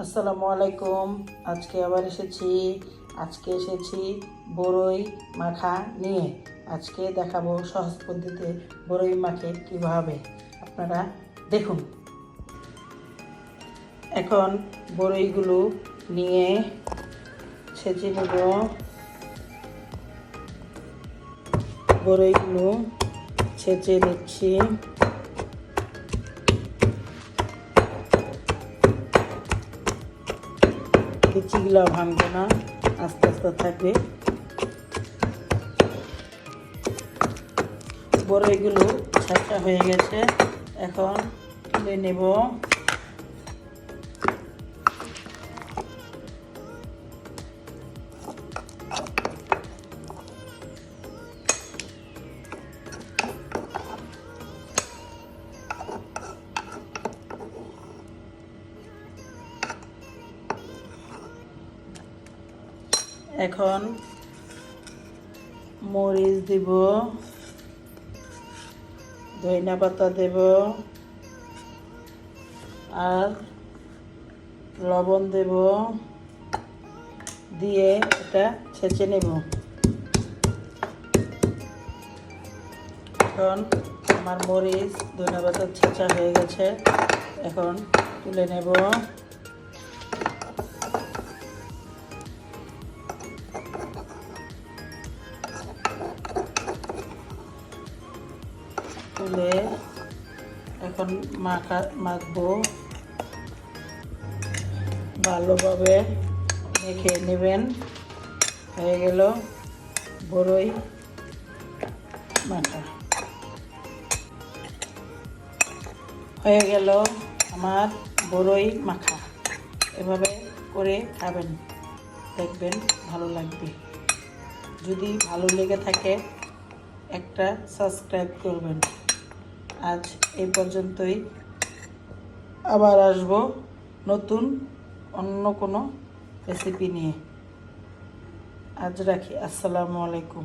আসসালামু আলাইকুম। আজকে আবার এসেছি। আজকে এসেছি বড়ই মাখা নিয়ে। আজকে দেখাবো সহজ পদ্ধতিতে বড়ই মাখে কীভাবে। আপনারা দেখুন। এখন বড়ইগুলো নিয়ে ছেঁচে নেব। বড়ইগুলো ছেঁচে নিচ্ছি। বিচিগুলো ভাঙবে না। আস্তে আস্তে থাকবে। বড়ইগুলো ছাঁচা হয়ে গেছে। এখন তুলে নেব। এখন মরিচ দিব ধনিয়া পাতা দেব, আর লবণ দেব দিয়ে এটা ছেঁচে নেব। এখন আমার মরিচ ধনিয়া পাতা ছেঁচা হয়ে গেছে, এখন তুলে নেব। তুলে এখন মাখা, মাখবো। ভালোভাবে মেখে নেবেন। হয়ে গেল বড়ই মাখা। হয়ে গেল আমার বড়ই মাখা। এভাবে করে খাবেন। দেখবেন ভালো লাগবে। যদি ভালো লেগে থাকে একটা সাবস্ক্রাইব করবেন। আজ এই পর্যন্তই। আবার আসব নতুন অন্য কোনো রেসিপি নিয়ে। আজ রাখি। আসসালামু আলাইকুম।